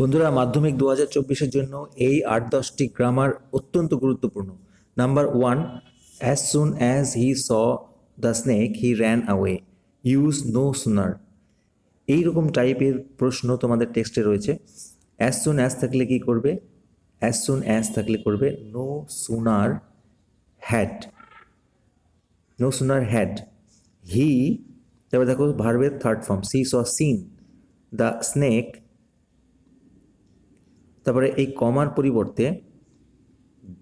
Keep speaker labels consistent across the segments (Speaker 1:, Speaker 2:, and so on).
Speaker 1: বন্ধুরা, মাধ্যমিক দু হাজার চব্বিশের জন্য এই আট দশটি গ্রামার অত্যন্ত গুরুত্বপূর্ণ। Number one as soon as he saw the snake he ran away use no sooner এই রকম টাইপের প্রশ্ন তোমাদের টেক্সটে রয়েছে। অ্যাজ সুন অ্যাজ থাকলে কি করবে? অ্যাজ সুন অ্যাজ থাকলে করবে no sooner had no sooner had he তারপরে দেখো ভার্বের third form see saw seen the snake তারপরে এই কমার পরিবর্তে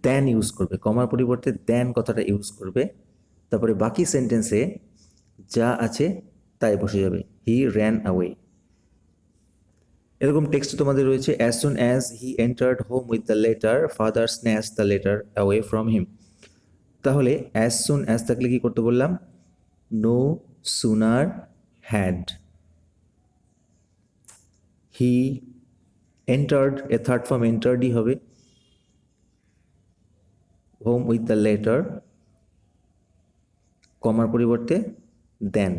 Speaker 1: দেন ইউজ করবে। কমার পরিবর্তে দেন কথাটা ইউজ করবে। তারপরে বাকি সেন্টেন্সে যা আছে তাই বসে যাবে। হি র্যান অ্যাওয়ে এরকম টেক্সট তোমাদের রয়েছে। As soon as he entered home with the letter father snatch the letter away from him তাহলে অ্যাজ সুন অ্যাজ থাকলে কী করতে বললাম? No sooner had he entered A third form এন্টার্ডই হবে। হোম উইথ দ্য লেটার কমার পরিবর্তে দেন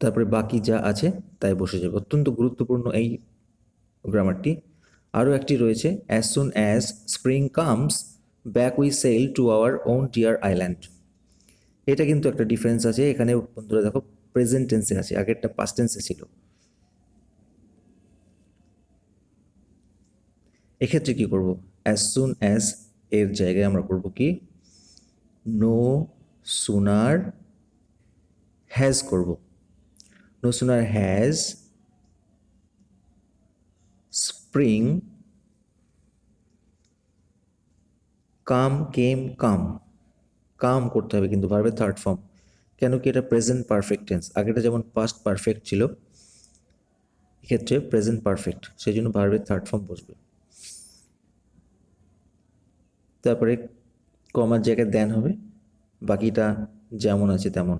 Speaker 1: তারপরে বাকি যা আছে, তাই বসে যাবে। অত্যন্ত গুরুত্বপূর্ণ এই গ্রামারটি আরও একটি রয়েছে as soon as spring comes back we sail to our own dear island এটা কিন্তু একটা ডিফারেন্স আছে। এখানে বন্ধুরা দেখো প্রেজেন্ট টেন্সে আছে, আগেরটা পাস্ট টেন্সে ছিল। এক্ষেত্রে কি করব? অ্যাজ সুন অ্যাজ এর জায়গায় আমরা করব কি? নো সুনার হ্যাজ করব। No sooner has spring come came come come করতে হবে কিন্তু ভার্বের থার্ড ফর্ম কেন কি এটা প্রেজেন্ট পারফেক্ট টেন্স আগেটা যেমন পাস্ট পারফেক্ট ছিল, এক্ষেত্রে প্রেজেন্ট পারফেক্ট সেই জন্য ভার্বের থার্ড ফর্ম বসবে। তারপরে কমার জায়গায় দেন হবে। বাকিটা যেমন আছে তেমন।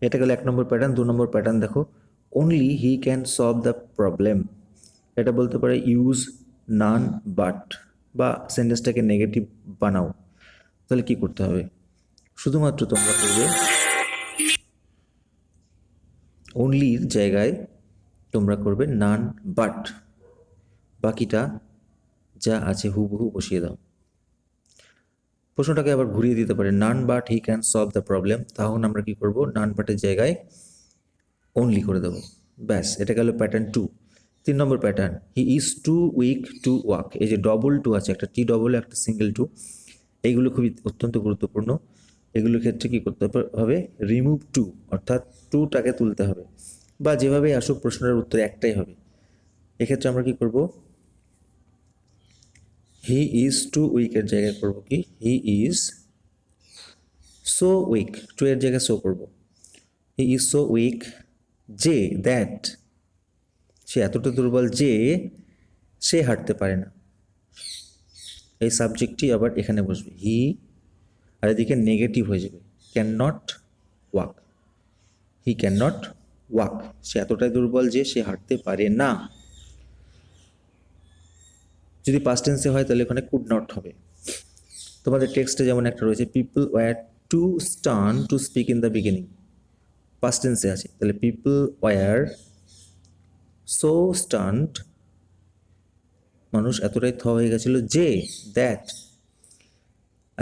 Speaker 1: এটা গেল এক নম্বর প্যাটার্ন দু নম্বর প্যাটার্ন দেখো। Only he can solve the problem এটা বলতে পারে ইউজ নান বাট বা সেন্টেন্সটাকে নেগেটিভ বানাও। তাহলে কি করতে হবে? শুধুমাত্র তোমরা করবে অনলির জায়গায় তোমরা করবে নান বাট বাকিটা যা আছে হুবহু বসিয়ে দাও। প্রশ্নটাকে আবার ঘুরিয়ে দিতে পারে none but he can solve the problem তখন আমরা কি করব? নান বাটের জায়গায় অনলি করে দেবো। ব্যাস, এটা গেল প্যাটার্ন টু তিন নম্বর pattern he is too weak to walk এই যে ডবল টু আছে, একটা টি ডবল একটা সিঙ্গেল টু এইগুলো খুবই অত্যন্ত গুরুত্বপূর্ণ। এগুলোর ক্ষেত্রে কী করতে হবে? রিমুভ টু অর্থাৎ টুটাকে তুলতে হবে। বা যেভাবে আসুক প্রশ্নের উত্তর একটাই হবে। এক্ষেত্রে আমরা কি করব? হি ইজ টু উইকের জায়গায় করব কি? He is so weak to এর জায়গায় শো করব। হি ইজ সো উইক যে দ্যাট সে এতটা দুর্বল যে, সে হাঁটতে পারে না। এই সাবজেক্টটি আবার এখানে বসবে। হি আর এদিকে নেগেটিভ হয়ে যাবে। Can not walk he can not walk সে এতটাই দুর্বল যে, সে হাঁটতে পারে না। যদি পাস্ট টেন্সে হয়, তাহলে ওখানে কুড নট হবে। তোমাদের টেক্সটে যেমন একটা রয়েছে people were too stun to speak in the beginning past টেন্সে আছে, তাহলে পিপল ওয়ার সো স্টান্ট মানুষ এতটাই থ হয়ে গেছিল যে দ্যাট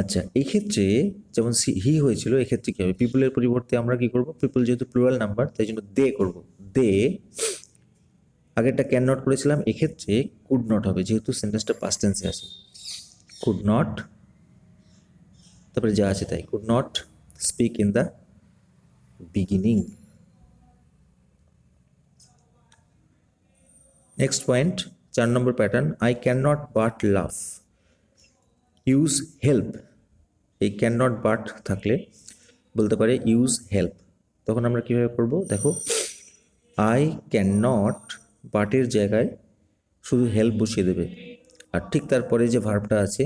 Speaker 1: আচ্ছা এই ক্ষেত্রে যেমন হি হয়েছিল, এক্ষেত্রে কী হবে? পিপলের পরিবর্তে আমরা কী করব? পিপল যেহেতু প্লুরাল নাম্বার তাই জন্য দে করব। দে আগেরটা ক্যান নট করেছিলাম, এক্ষেত্রে কুড নট হবে, যেহেতু সেন্টেন্সটা পাস্ট টেন্সে আছে। কুড নট তারপরে যা আছে তাই could not speak in the beginning next point চার নম্বর pattern I can not but love use help এই ক্যান নট বাট থাকলে বলতে পারে ইউজ হেল্প তখন আমরা কীভাবে করব? দেখো আই ক্যান নট বাটের জায়গায় শুধু হেল্প বসিয়ে দেবে। আর ঠিক তারপরে যে ভার্বটা আছে,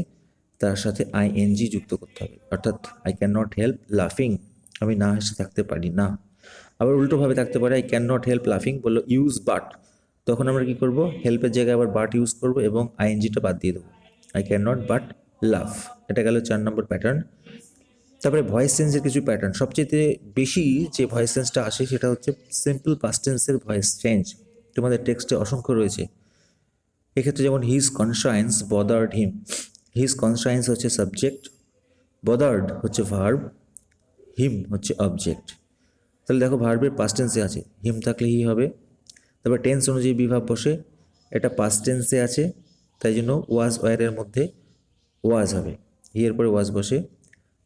Speaker 1: তার সাথে আই এনজি যুক্ত করতে হবে। অর্থাৎ আই ক্যান নট হেল্প লাফিং আমি না হেসে থাকতে পারি, না। আবার উল্টোভাবে থাকতে পারে আই ক্যান নট হেল্প লাফিং বলল ইউজ বাট তখন আমরা কি করব? হেল্পের জায়গায় আবার বাট ইউজ করব এবং আইএনজিটা বাদ দিয়ে দেবো। I can not but love এটা গেল চার নম্বর প্যাটার্ন তারপরে ভয়েস চেঞ্জের কিছু প্যাটার্ন সবচেয়ে বেশি যে ভয়েস চেঞ্জটা আসে, সেটা হচ্ছে সিম্পল পাস্ট টেন্সের ভয়েস চেঞ্জ তোমাদের টেক্সটে অসংখ্য রয়েছে। এক্ষেত্রে যেমন his conscience bothered him his conscience হচ্ছে সাবজেক্ট বদার্ড হচ্ছে ভার্ব হিম হচ্ছে অবজেক্ট তাহলে দেখো ভার্বের পাস্ট টেন্সে আছে হিম থাকলে হি হবে, তারপর টেন্স অনুযায়ী বিভাগ বসে, এটা পাস্ট টেন্সে আছে, তাই জন্য ওয়াজ ওয়ারের মধ্যে ওয়াজ হবে হিয়ের পরে ওয়াজ বসে,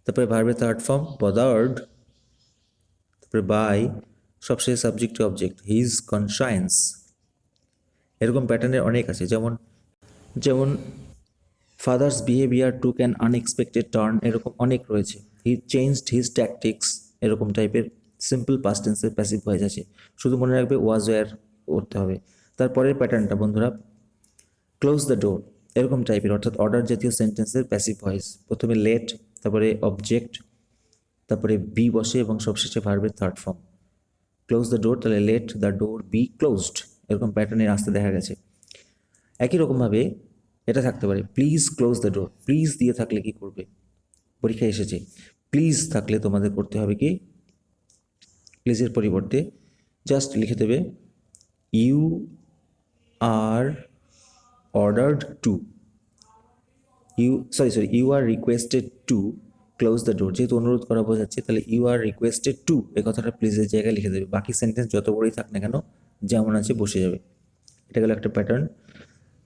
Speaker 1: তারপরে ভার্বের থার্ড ফর্ম বদার্ড তারপরে বাই সবশেষে সাবজেক্ট অবজেক্ট হিজ কনসায়েন্স এরকম প্যাটার্নের অনেক আছে। যেমন যেমন father's behaviour took an unexpected turn এরকম অনেক রয়েছে। হি চেঞ্জড হিজ ট্যাকটিক্স এরকম টাইপের সিম্পল পাস্ট টেন্সের প্যাসিভ ভয়েস আছে। শুধু মনে রাখবে ওয়াজ ওয়ার করতে হবে। তারপরের প্যাটার্নটা বন্ধুরা ক্লোজ দ্য ডোর এরকম টাইপের অর্থাৎ অর্ডার জাতীয় সেন্টেন্সের প্যাসিভ ভয়েস প্রথমে লেট তারপরে অবজেক্ট তারপরে বি বসে এবং সবশেষে ভার্বের third form close the door তাহলে let the door be closed এরকম প্যাটার্নের আসতে দেখা গেছে। একই রকমভাবে এটা থাকতে পারে please close the door please দিয়ে থাকলে কি করবে? পরীক্ষায় এসেছে প্লিজ থাকলে তোমাদের করতে হবে কি? প্লিজের পরিবর্তে জাস্ট লিখে দেবে you are ordered to you sorry sorry you are requested to close the door যেহেতু অনুরোধ করা বোঝাচ্ছে, তাহলে ইউ আর রিকোয়েস্টেড টু এই কথাটা প্লিজের জায়গায় লিখে দেবে। বাকি সেন্টেন্স যত বড়ই থাক না কেন যেমন আছে বসে যাবে। এটা গেল একটা প্যাটার্ন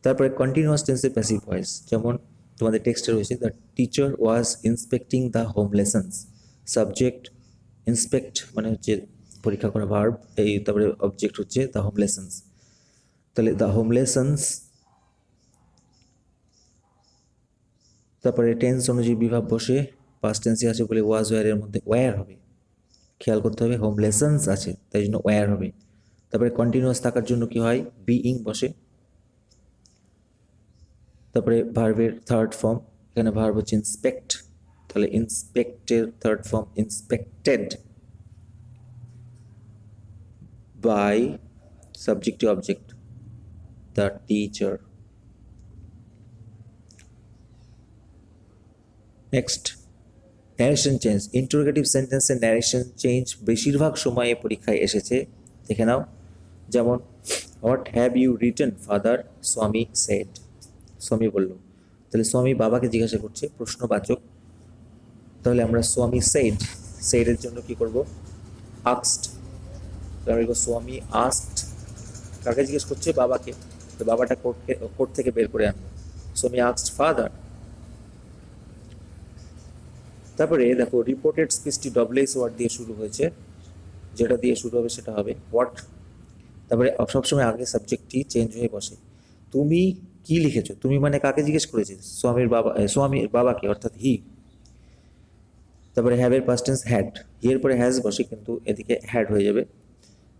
Speaker 1: তারপরে কন্টিনিউয়াস টেন্সের প্যাসিভ ভয়েস যেমন তোমাদের টেক্সটে রয়েছে the teacher was inspecting the home lessons subject inspect মানে হচ্ছে পরীক্ষা করা ভার্ব এই তারপরে অবজেক্ট হচ্ছে দ্য হোম লেসন্স তাহলে দ্য হোম লেসন্স তারপরে টেন্স অনুযায়ী বিভাগ বসে পাস্ট টেন্সে আছে বলে ওয়াজ ওয়ারের মধ্যে ওয়্যার হবে। খেয়াল করতে হবে হোম লেসন্স আছে, তাই জন্য ওয়্যার হবে। তারপরে কন্টিনিউয়াস থাকার জন্য কি হয়? বিইং বসে। তারপরে ভার্বের থার্ড ফর্ম এখানে ভার্ব হচ্ছে ইন্সপেক্ট তাহলে ইন্সপেক্টের third form inspected by subject to object the teacher next narration change interrogative সেন্টেন্সের ন্যারেশন চেঞ্জ বেশিরভাগ সময়ে পরীক্ষায় এসেছে। দেখে নাও। যেমন what have you written father Swami said Swami বলল, তাহলে স্বামী বাবাকে জিজ্ঞাসা করছে, প্রশ্নবাচক। তাহলে আমরা স্বামী সেড সেডের জন্য কি করব? আক্সড তাহলে স্বামী আস্কড কাকে জিজ্ঞেস করছে? বাবাকে। তো বাবাটা কোর্ট কোর্ট থেকে বের করে আনব স্বামী আক্সড ফাদার তারপরে দেখো রিপোর্টেড স্পিচটি ডবলেস ওয়ার্ড দিয়ে শুরু হয়েছে। যেটা দিয়ে শুরু হবে সেটা হবে হোয়াট তারপরে সবসময় আগে সাবজেক্টটি চেঞ্জ হয়ে বসে। তুমি কি লিখেছো? তুমি মানে কাকে জিজ্ঞেস করেছিস স্বামীর বাবা স্বামীর বাবাকে, অর্থাৎ হি তারপরে হ্যাভের পাস্ট টেন্স হ্যাড হিয়ের পরে হ্যাজ বসে, কিন্তু এদিকে হ্যাড হয়ে যাবে।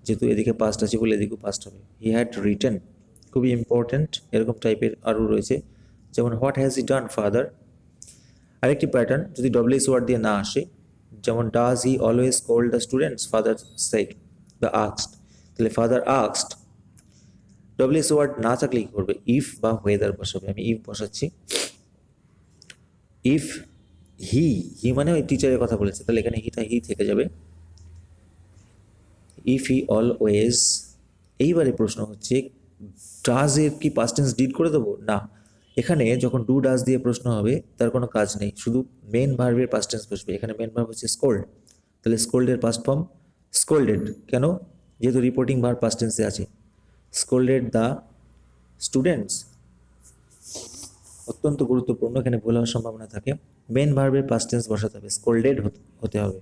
Speaker 1: যেহেতু এদিকে পাস্ট আছে বলে এদিকেও পাস্ট হবে। হি হ্যাড রিটেন খুবই ইম্পর্ট্যান্ট এরকম টাইপের আরও রয়েছে। যেমন what has he done father আরেকটি প্যাটার্ন যদি ডব্লিউএস ওয়ার্ড দিয়ে না আসে, যেমন does he always scold the students father said the আক্সড তাহলে ফাদার আক্সড ডব্লিউএস ওয়ার্ড না থাকলে কী করবে? ইফ বা ওয়েদার বসাবে। আমি ইফ বসাচ্ছি। ইফ হি হি মানে ওই টিচারের কথা বলেছে। তাহলে এখানে হিটা হি থেকে যাবে। ইফ হি অলওয়েজ এইবারে প্রশ্ন হচ্ছে ডাজ এর কি পাস্ট টেন্স ডিড করে দেবো? না। এখানে যখন ডু ডাজ দিয়ে প্রশ্ন হবে, তার কোনো কাজ নেই। শুধু মেন ভার্বের পাস্ট টেন্স বসবে। এখানে মেন ভার্ব হচ্ছে স্কোল্ড তাহলে স্কোল্ডের পাস্ট ফর্ম স্কোল্ডেড কেন? যেহেতু রিপোর্টিং ভার্ব পাস্ট টেন্সে আছে। স্কোল্ডেড দ্য স্টুডেন্টস অত্যন্ত গুরুত্বপূর্ণ, এখানে ভুল হওয়ার সম্ভাবনা থাকে। মেন ভার্বের পাস্ট টেন্স বসাতে হবে স্কোল্ডেড হতে হবে।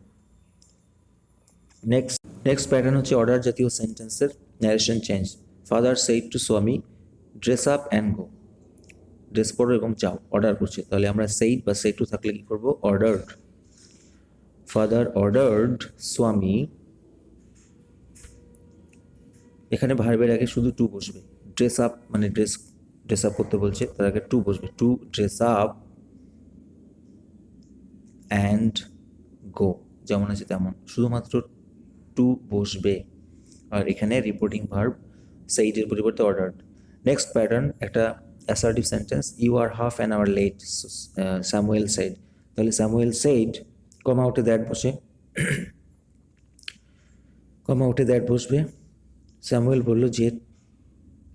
Speaker 1: নেক্সট নেক্সট প্যাটার্ন হচ্ছে অর্ডার জাতীয় সেন্টেন্সের narration change father said to Swami dress up and go dress পরো এবং যাও অর্ডার করছে। তাহলে আমরা সেইড বা সেইড টু থাকলে কী করব? অর্ডার্ড ফাদার অর্ডার্ড স্বামী এখানে ভার্বের আগে শুধু টু বসবে। ড্রেস আপ মানে ড্রেস ড্রেস আপ করতে বলছে, তার আগে টু বসবে। To dress up and go যেমন আছে তেমন। শুধুমাত্র টু বসবে। আর এখানে রিপোর্টিং ভার্ব সেইডের পরিবর্তে অর্ডার নেক্সট প্যাটার্ন একটা assertive sentence you are half an hour late Samuel said তাহলে স্যামুয়েল সেইড কমা উঠে দ্যাট বসে। কমা উঠে দ্যাট বসবে। স্যামুয়েল বলল যে,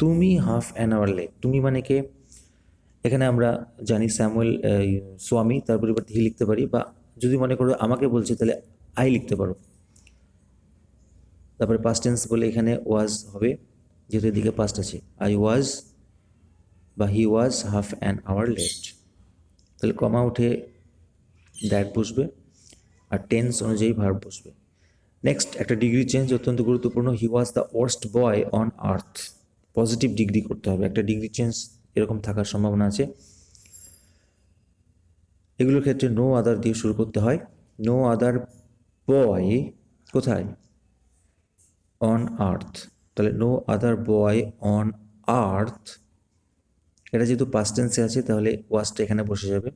Speaker 1: তুমি হাফ অ্যান আওয়ার লেট। তুমি মানে কে? এখানে আমরা জানি স্যামুয়েল স্বামী তার পরিবর্তে হি লিখতে পারি বা যদি মনে করো আমাকে বলছে তাহলে আই লিখতে পারো। তারপরে পাস্ট টেন্স বলে এখানে ওয়াজ হবে, যেহেতু এদিকে পাস্ট আছে। আই ওয়াজ বা he was half an hour late তাহলে কমা উঠে দ্যাট বসবে আর টেন্স অনুযায়ী ভার্ব বসবে। নেক্সট একটা ডিগ্রি চেঞ্জ অত্যন্ত গুরুত্বপূর্ণ। He was the worst boy on earth positive degree করতে হবে। একটা ডিগ্রি চেঞ্জ এরকম থাকার সম্ভাবনা আছে। এগুলোর ক্ষেত্রে নো আদার দিয়ে শুরু করতে হয়। নো আদার বয় কোথায়? অন আর্থ তাহলে নো আদার বয় অন আর্থ এটা যেহেতু পাস্ট টেন্সে আছে, তাহলে ওয়াজটা এখানে বসে যাবে।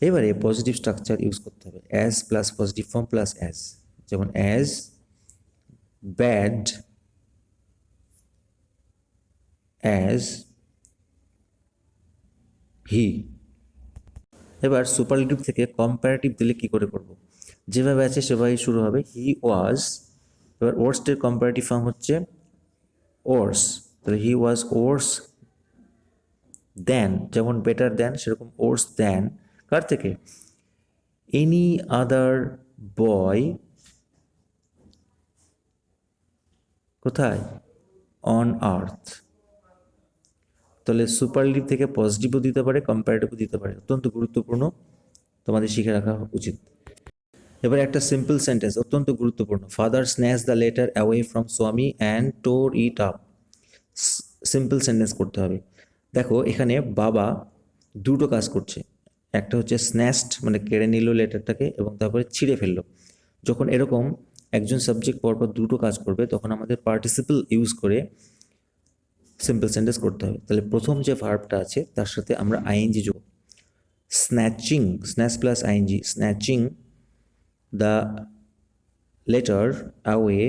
Speaker 1: এবারে পজিটিভ স্ট্রাকচার ইউজ করতে হবে। As plus positive form plus as যেমন অ্যাজ ব্যাড অ্যাজ হি এবার সুপারলেটিভ থেকে কম্পারেটিভ দিলে কি করে করব? যেভাবে আছে সেভাবেই শুরু হবে। হি ওয়াজ এবার ওয়ার্সটের কম্পারেটিভ ফর্ম হচ্ছে ওর্স তাহলে হি ওয়াজ ওর্স দেন যেমন বেটার দেন সেরকম ওর্স দেন কার থেকে? এনি আদার বয় কোথায়? অন আর্থ তাহলে সুপারলিভ থেকে পজিটিভও দিতে পারে কম্পারেটিভও দিতে পারে। অত্যন্ত গুরুত্বপূর্ণ। তোমাদের শিখে রাখা উচিত। এবার একটা সিম্পল সেন্টেন্স অত্যন্ত গুরুত্বপূর্ণ। Father snatch the letter away from Swami and tore it up simple sentence করতে হবে। দেখো, এখানে বাবা দুটো কাজ করছে। একটা হচ্ছে স্ন্যাচড মানে কেড়ে নিল লেটারটাকে এবং তারপরে ছিঁড়ে ফেলল। যখন এরকম একজন সাবজেক্ট পরপর দুটো কাজ করবে, তখন আমাদের পার্টিসিপল ইউজ করে সিম্পল সেন্টেন্স করতে হবে। তাহলে প্রথম যে ভার্বটা আছে, তার সাথে আমরা আইএনজি যোগ snatching snatch plus ING snatching the letter away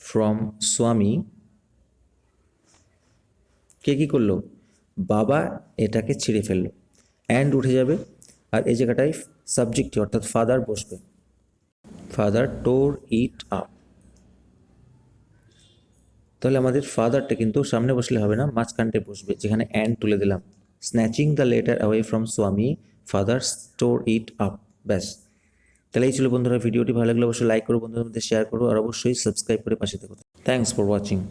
Speaker 1: from Swami কে কী করল? বাবা এটাকে ছিঁড়ে ফেলল। অ্যান্ড উঠে যাবে। আর এই জায়গাটায় সাবজেক্টটি অর্থাৎ ফাদার বসবে। ফাদার টোর ইট আপ তাহলে আমাদের ফাদারটা কিন্তু সামনে বসলে হবে না মাঝখানটে বসবে। যেখানে অ্যান্ড তুলে দিলাম। Snatching the letter away from Swami father tore it up ব্যাস। তাহলে এই ছিল বন্ধুরা, ভিডিওটি ভালো লাগলে অবশ্যই লাইক করো, বন্ধুদের মধ্যে শেয়ার করো, আর অবশ্যই সাবস্ক্রাইব করে পাশে থেকো। Thanks for watching